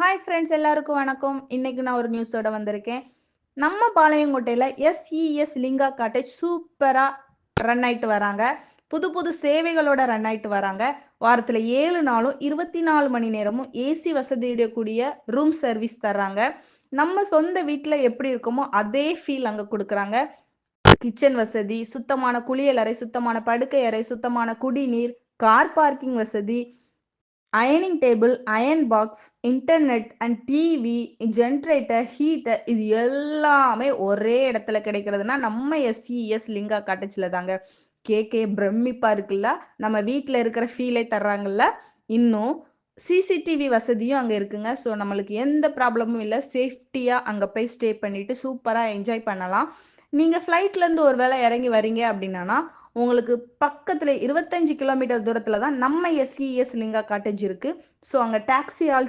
Hi friends எல்லாருக்கும் வணக்கம். இன்னைக்கு நான் ஒரு நியூஸோட வந்திருக்கேன். நம்ம பாளையங்கோட்டையில் எஸ்இஎஸ் லிங்கா காட்டேஜ் சூப்பராக ரன் ஆயிட்டு வராங்க. புது புது சேவைகளோட ரன் ஆயிட்டு வராங்க. வாரத்தில் ஏழு நாளும் இருபத்தி நாலு மணி நேரமும் ஏசி வசதியிடக்கூடிய ரூம் சர்வீஸ் தர்றாங்க. நம்ம சொந்த வீட்டில் எப்படி இருக்குமோ அதே ஃபீல் அங்கே கொடுக்குறாங்க. கிச்சன் வசதி சுத்தமான குளியல் அறை சுத்தமான படுக்கை அறை சுத்தமான குடிநீர் கார் பார்க்கிங் வசதி அயனிங் table iron box internet and TV generator heater இது எல்லாமே ஒரே இடத்துல கிடைக்கிறதுனா நம்ம எஸ்இஎஸ் லிங்கா காட்டச்சில் தாங்க. கேக்கே பிரமிப்பாக இருக்குல்ல? நம்ம வீட்டில் இருக்கிற ஃபீலே தர்றாங்கல்ல? இன்னும் சிசிடிவி வசதியும் அங்கே இருக்குங்க. ஸோ நம்மளுக்கு எந்த ப்ராப்ளமும் இல்லை. சேஃப்டியாக அங்கே போய் ஸ்டே பண்ணிவிட்டு சூப்பராக என்ஜாய் பண்ணலாம். நீங்கள் ஃப்ளைட்லேருந்து ஒரு வேளை இறங்கி வரீங்க அப்படின்னா உங்களுக்கு பக்கத்தில் இருபத்தஞ்சு கிலோமீட்டர் தூரத்தில் தான் நம்ம எஸ்இஎஸ் லிங்கா காட்டேஜ் இருக்குது ஸோ அங்கே டாக்ஸி ஆல்சோ